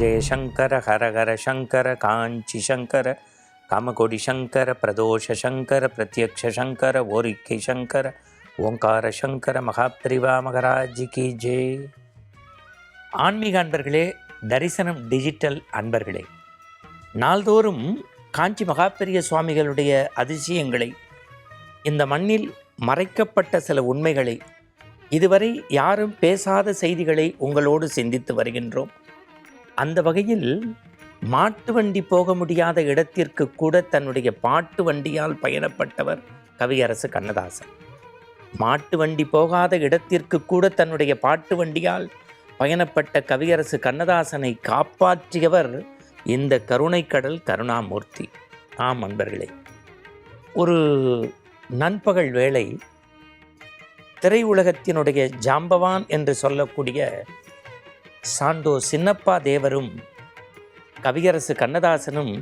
ஜெயசங்கர ஹரஹர சங்கர காஞ்சி சங்கர காமகோடி சங்கர பிரதோஷ சங்கர பிரத்யக்ஷ சங்கர ஓரிக்கை சங்கர ஓங்கார சங்கர மகாபிரிவா மகராஜி கி ஜெய் ஆன்மீக அன்பர்களே தரிசனம் டிஜிட்டல் அன்பர்களே நாள்தோறும் காஞ்சி மகாபெரிய சுவாமிகளுடைய அதிசயங்களை இந்த மண்ணில் மறைக்கப்பட்ட சில உண்மைகளை இதுவரை யாரும் பேசாத செய்திகளை உங்களோடு சிந்தித்து வருகின்றோம். அந்த வகையில் மாட்டு வண்டி போக முடியாத இடத்திற்கு கூட தன்னுடைய பாட்டு வண்டியால் பயணப்பட்டவர் கவியரசு கண்ணதாசன். மாட்டு வண்டி போகாத இடத்திற்கு கூட தன்னுடைய பாட்டு வண்டியால் பயணப்பட்ட கவியரசு கண்ணதாசனை காப்பாற்றியவர் இந்த கருணைக்கடல் கருணாமூர்த்தி. ஆம் அன்பர்களே ஒரு நண்பகல் வேளை திரையுலகத்தினுடைய ஜாம்பவான் என்று சொல்லக்கூடிய சாண்டோ சின்னப்பா தேவரும் கவியரசு கண்ணதாசனும்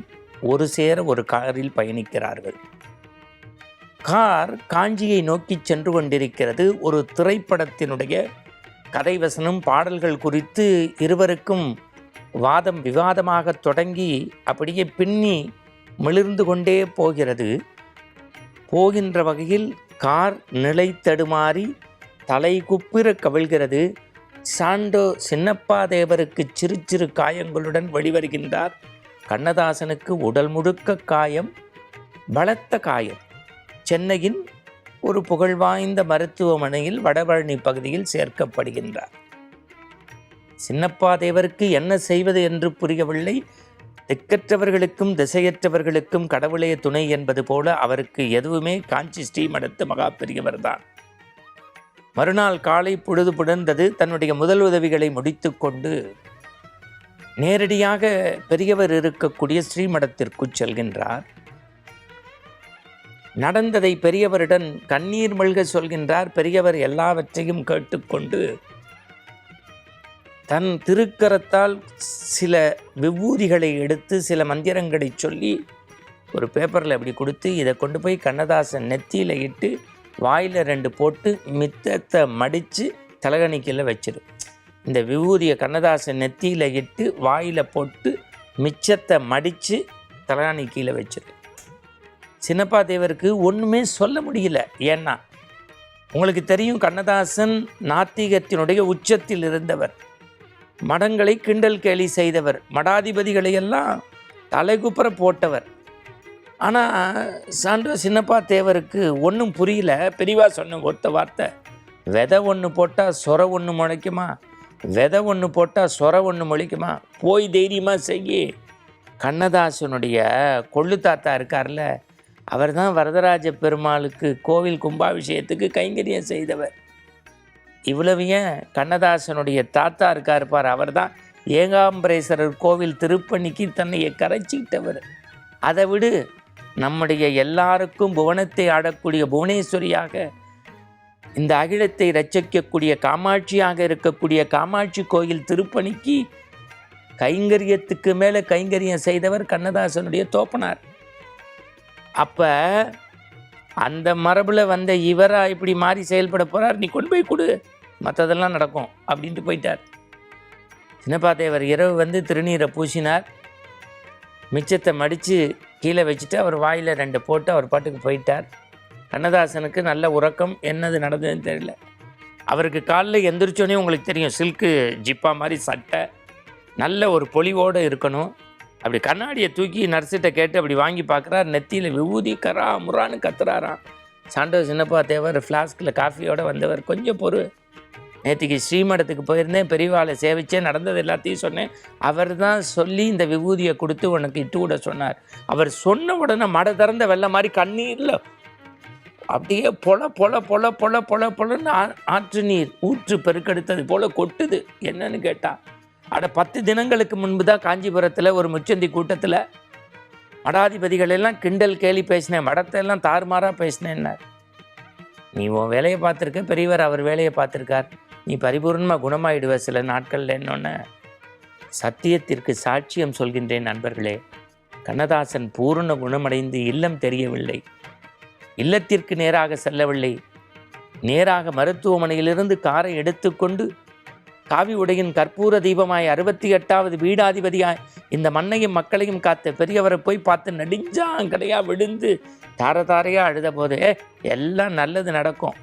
ஒரு சேர ஒரு காரில் பயணிக்கிறார்கள். கார் காஞ்சியை நோக்கி சென்று கொண்டிருக்கிறது. ஒரு திரைப்படத்தினுடைய கதை வசனம் பாடல்கள் குறித்து இருவருக்கும் வாதம் விவாதமாக தொடங்கி அப்படியே பின்னி மிளிர்ந்து கொண்டே போகிறது. போகின்ற வகையில் கார் நிலை தடுமாறி தலை குப்பிற கவிழ்கிறது. சாண்டோ சின்னப்பா தேவருக்கு சிறு சிறு காயங்களுடன் வெளிவருகின்றார் கண்ணதாசனுக்கு உடல் முழுக்க காயம் பலத்த காயம். சென்னையின் ஒரு புகழ்வாய்ந்த மருத்துவமனையில் வடபழனி பகுதியில் சேர்க்கப்படுகின்றார். சின்னப்பா தேவருக்கு என்ன செய்வது என்று புரியவில்லை. திக்கற்றவர்களுக்கும் திசையற்றவர்களுக்கும் கடவுளே துணை என்பது போல அவருக்கு எதுவுமே காஞ்சி ஸ்ரீமடத்து மகா பெரியவர்தான் மறுநாள் காலை பொழுது புடர்ந்தது தன்னுடைய முதல் உதவிகளை முடித்துக்கொண்டு நேரடியாக பெரியவர் இருக்கக்கூடிய ஸ்ரீமடத்திற்கு செல்கின்றார். நடந்ததை பெரியவரிடம் கண்ணீர் மல்க சொல்கின்றார். பெரியவர் எல்லாவற்றையும் கேட்டுக்கொண்டு தன் திருக்கரத்தால் சில விபூதிகளை எடுத்து சில மந்திரங்களை சொல்லி ஒரு பேப்பரில் அப்படி கொடுத்து இதை கொண்டு போய் கண்ணதாசன் நெத்தியில் இட்டு வாயில் ரெண்டு போட்டு மித்தத்தை மடித்து தலகணிக்கையில் வச்சிரு. இந்த விபூதியை கண்ணதாசன் நெத்தியில் இட்டு வாயில் போட்டு மிச்சத்தை மடித்து தலகாணிக்கையில் வச்சிரு. சின்னப்பா தேவருக்கு ஒன்றுமே சொல்ல முடியல. ஏன்னா உங்களுக்கு தெரியும் கண்ணதாசன் நாத்திகத்தினுடைய உச்சத்தில் இருந்தவர். மடங்களை கிண்டல் கேலி செய்தவர். மடாதிபதிகளை எல்லாம் தலைகுப்புற போட்டவர். ஆனால் சாண்டோ சின்னப்பா தேவருக்கு ஒன்றும் புரியல. பெரியவா சொன்ன ஒத்த வார்த்தை. விதை ஒன்று போட்டால் சொர ஒன்று முளைக்குமா? விதை ஒன்று போட்டால் சொர ஒன்று முளைக்குமா? போய் தைரியமாக செய்யி. கண்ணதாசனுடைய கொள்ளு தாத்தா இருக்கார்ல அவர் தான் வரதராஜ பெருமாளுக்கு கோவில் கும்பாபிஷேகத்துக்கு கைங்கரியம் செய்தவர். இவ்வளவு ஏன்? கண்ணதாசனுடைய தாத்தா இருக்கார் பார் அவர் தான் ஏகாம்பரேஸ்வரர் கோவில் திருப்பணிக்கு தன்னையை கரைச்சிக்கிட்டவர். அதை விடு நம்முடைய எல்லாருக்கும் புவனத்தை ஆடக்கூடிய புவனேஸ்வரியாக இந்த அகிலத்தை ரட்சிக்கக்கூடிய காமாட்சியாக இருக்கக்கூடிய காமாட்சி கோயில் திருப்பணிக்கு கைங்கரியத்துக்கு மேலே கைங்கரியம் செய்தவர் கண்ணதாசனுடைய தோப்பனார். அப்போ அந்த மரபில் வந்த இவராக இப்படி மாறி செயல்பட போகிறார் நீ கொண்டு போய் கொடு. மற்றதெல்லாம் நடக்கும். அப்படின்ட்டு போயிட்டார். சின்னப்பா தேவர் இரவு வந்து திருநீரை பூசினார். மிச்சத்தை மடித்து கீழே வச்சுட்டு அவர் வாயில் ரெண்டு போட்டு அவர் பாட்டுக்கு போயிட்டார். கண்ணதாசனுக்கு நல்ல உறக்கம் என்னது நடந்ததுன்னு தெரியல. அவருக்கு காலைல எந்திரிச்சோன்னே உங்களுக்கு தெரியும் சில்க்கு ஜிப்பா மாதிரி சட்டை நல்ல ஒரு பொலிவோடு இருக்கணும். அப்படி கண்ணாடியை தூக்கி நர்ஸிட்ட கேட்டு அப்படி வாங்கி பார்க்குறாரு. நெத்தியில் விபூதி கரா முரான்னு கத்துறாராம். சாண்டோ சின்னப்பா தேவர் ஃப்ளாஸ்கில் காஃபியோடு வந்தவர். கொஞ்சம் பொறு. நேற்றுக்கு ஸ்ரீமடத்துக்கு போயிருந்தேன் பெரியவாளை சேவிச்சே நடந்தது எல்லாத்தையும் சொன்னேன். அவர் தான் சொல்லி இந்த விபூதியை கொடுத்து உனக்கு இட்டு விட சொன்னார். அவர் சொன்ன உடனே மட திறந்த வெள்ளை மாதிரி கண்ணீரில் அப்படியே பொல பொல பொல பொல பொல பொலன்னு ஆ- ஆற்று நீர் ஊற்று பெருக்கெடுத்தது போல கொட்டுது. என்னன்னு கேட்டா அட பத்து தினங்களுக்கு முன்பு தான் காஞ்சிபுரத்தில் ஒரு முச்சந்தி கூட்டத்தில் மடாதிபதிகள் எல்லாம் கிண்டல் கேலி பேசினேன் மடத்தை எல்லாம் தாறுமாறாக பேசினேன்னார். நீ உன் வேலையை பார்த்துருக்க பெரியவர் அவர் வேலையை பார்த்துருக்கார். நீ பரிபூர்ணமாக குணமாயிடுவ சில நாட்களில் என்னொன்னு. சத்தியத்திற்கு சாட்சியம் சொல்கின்றேன் நண்பர்களே. கண்ணதாசன் பூரண குணமடைந்து இல்லம் தெரியவில்லை. இல்லத்திற்கு நேராக செல்லவில்லை. நேராக மருத்துவமனையிலிருந்து காரை எடுத்துக்கொண்டு காவி உடையின் கற்பூர தீபமாய் அறுபத்தி எட்டாவது வீடாதிபதியாய் இந்த மண்ணையும் மக்களையும் காத்த பெரியவரை போய் பார்த்து நடிஞ்சான் கடையாக விழுந்து தார தாரையாக அழுத போது எல்லாம் நல்லது நடக்கும்.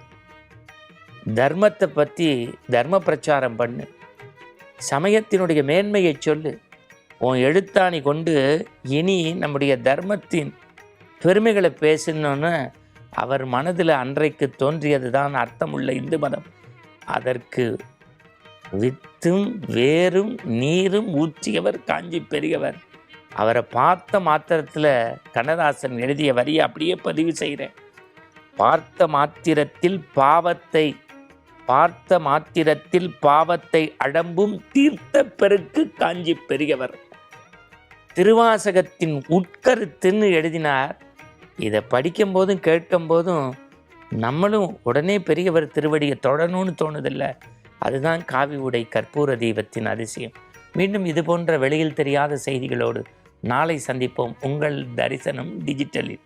தர்மத்தை பற்றி தர்ம பிரச்சாரம் பண்ணு. சமயத்தினுடைய மேன்மையை சொல்லு. உன் எழுத்தாணி கொண்டு இனி நம்முடைய தர்மத்தின் பெருமைகளை பேசணும்னு அவர் மனதில் அன்றைக்கு தோன்றியது தான் அர்த்தமுள்ள இந்து மதம். அதற்கு வித்தும் வேரும் நீரும் ஊற்றியவர் காஞ்சி பெரியவர். அவரை பார்த்த மாத்திரத்தில் கண்ணதாசன் எழுதிய வரியை அப்படியே பதிவு செய்கிறேன். பார்த்த மாத்திரத்தில் பாவத்தை பார்த்த மாத்திரத்தில் பாவத்தை அடம்பும் தீர்த்த பெருக்கு காஞ்சி பெரியவர். திருவாசகத்தின் உட்கருத்துன்னு எழுதினார். இதை படிக்கும்போதும் கேட்கும்போதும் நம்மளும் உடனே பெரியவர் திருவடியை தொடணும்னு தோணுதில்லை. அதுதான் காவி உடை கற்பூர தீபத்தின் அதிசயம். மீண்டும் இது போன்ற வெளியில் தெரியாத செய்திகளோடு நாளை சந்திப்போம். உங்கள் தரிசனம் டிஜிட்டலில்.